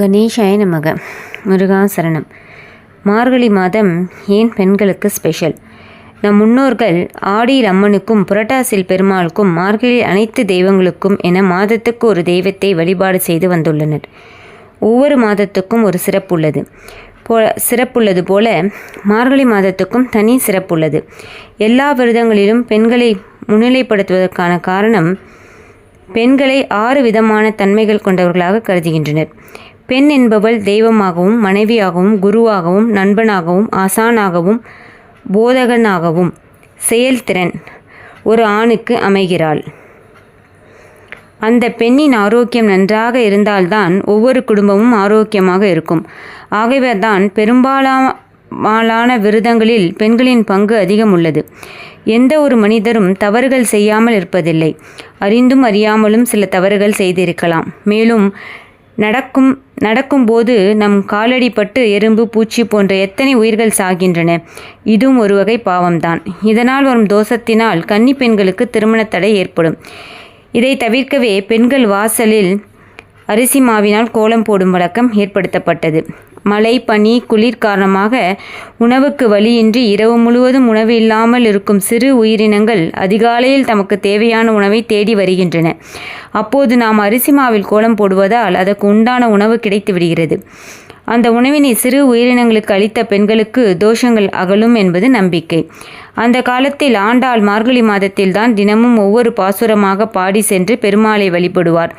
கணேஷாய நமக. முருகாசரணம். மார்கழி மாதம் ஏன் பெண்களுக்கு ஸ்பெஷல் நம் முன்னோர்கள் ஆடியில் அம்மனுக்கும் புரட்டாசில் பெருமாளுக்கும் மார்கழி அனைத்து தெய்வங்களுக்கும் என மாதத்துக்கு ஒரு தெய்வத்தை வழிபாடு செய்து வந்துள்ளனர். ஒவ்வொரு மாதத்துக்கும் ஒரு சிறப்பு உள்ளது போ சிறப்புள்ளது போல மார்கழி மாதத்துக்கும் தனி சிறப்புள்ளது. எல்லா விரதங்களிலும் பெண்களை முன்னிலைப்படுத்துவதற்கான காரணம் பெண்களை ஆறு விதமான தன்மைகள் கொண்டவர்களாக கருதுகின்றனர். பெண் என்பவள் தெய்வமாகவும் மனைவியாகவும் குருவாகவும் நண்பனாகவும் ஆசானாகவும் போதகனாகவும் செயல்திறன் ஒரு ஆணுக்கு அமைகிறாள். அந்த பெண்ணின் ஆரோக்கியம் நன்றாக இருந்தால்தான் ஒவ்வொரு குடும்பமும் ஆரோக்கியமாக இருக்கும். ஆகவே தான் பெரும்பாலான விரதங்களில் பெண்களின் பங்கு அதிகம் உள்ளது. எந்த ஒரு மனிதரும் தவறுகள் செய்யாமல் இருப்பதில்லை. அறிந்தும் அறியாமலும் சில தவறுகள் செய்திருக்கலாம். மேலும் நடக்கும் நடக்கும்போது நம் காலடிப்பட்டு எறும்பு பூச்சி போன்ற எத்தனை உயிர்கள் சாகின்றன? இதுவும் ஒரு வகை பாவம்தான். இதனால் வரும் தோஷத்தினால் கன்னி பெண்களுக்கு திருமண தடை ஏற்படும். இதை தவிர்க்கவே பெண்கள் வாசலில் அரிசி மாவினால் கோலம் போடும் வழக்கம் ஏற்படுத்தப்பட்டது. மழை பனி குளிர் காரணமாக உணவுக்கு வழியின்றி இரவு முழுவதும் உணவு இல்லாமல் இருக்கும் சிறு உயிரினங்கள் அதிகாலையில் தமக்கு தேவையான உணவை தேடி வருகின்றன. அப்போது நாம் அரிசி மாவில் கோலம் போடுவதால் அதற்கு உண்டான உணவு கிடைத்து விடுகிறது. அந்த உணவினை சிறு உயிரினங்களுக்கு அளித்த பெண்களுக்கு தோஷங்கள் அகலும் என்பது நம்பிக்கை. அந்த காலத்தில் ஆண்டாள் மார்கழி மாதத்தில் தான் தினமும் ஒவ்வொரு பாசுரமாக பாடி சென்று பெருமாளை வழிபடுவார்.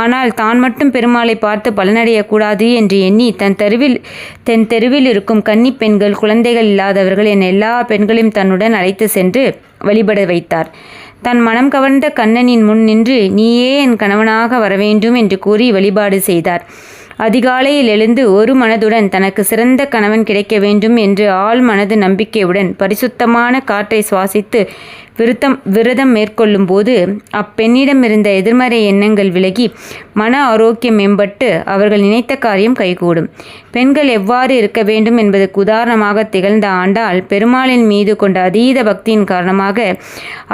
ஆனால் தான் மட்டும் பெருமாளை பார்த்து பலனடையக்கூடாது என்று எண்ணி தன் தெருவில் தென் தெருவில் இருக்கும் கன்னி பெண்கள் குழந்தைகள் இல்லாதவர்கள் என் எல்லா பெண்களையும் தன்னுடன் அழைத்து சென்று வழிபட வைத்தார். தன் மனம் கவர்ந்த கண்ணனின் முன் நின்று நீயே என் கணவனாக வரவேண்டும் என்று கூறி வழிபாடு செய்தார். அதிகாலையில் எழுந்து ஒரு மனதுடன் தனக்கு சிறந்த கணவன் கிடைக்க வேண்டும் என்று ஆள் மனது நம்பிக்கையுடன் பரிசுத்தமான காற்றை சுவாசித்து விருத்தம் விரதம் மேற்கொள்ளும் போது அப்பெண்ணிடம் இருந்த எதிர்மறை எண்ணங்கள் விலகி மன ஆரோக்கியம் மேம்பட்டு அவர்கள் நினைத்த காரியம் கைகூடும். பெண்கள் எவ்வாறு இருக்க வேண்டும் என்பதற்கு உதாரணமாக திகழ்ந்த ஆண்டால் பெருமாளின் மீது கொண்ட அதீத பக்தியின் காரணமாக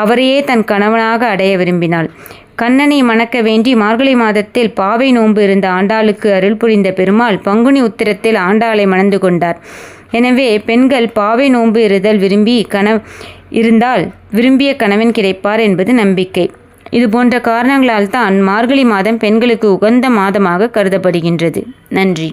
அவரையே தன் கணவனாக அடைய விரும்பினாள். கண்ணனை மணக்க வேண்டி மார்கழி மாதத்தில் பாவை நோன்பு இருந்த ஆண்டாளுக்கு அருள் புரிந்த பெருமாள் பங்குனி உத்திரத்தில் ஆண்டாளை மணந்து கொண்டார். எனவே பெண்கள் பாவை நோன்பு இருதல் விரும்பி கண இருந்தால் விரும்பிய கணவன் கிடைப்பார் என்பது நம்பிக்கை. இது போன்ற காரணங்களால் தான் மார்கழி மாதம் பெண்களுக்கு உகந்த மாதமாக கருதப்படுகின்றது. நன்றி.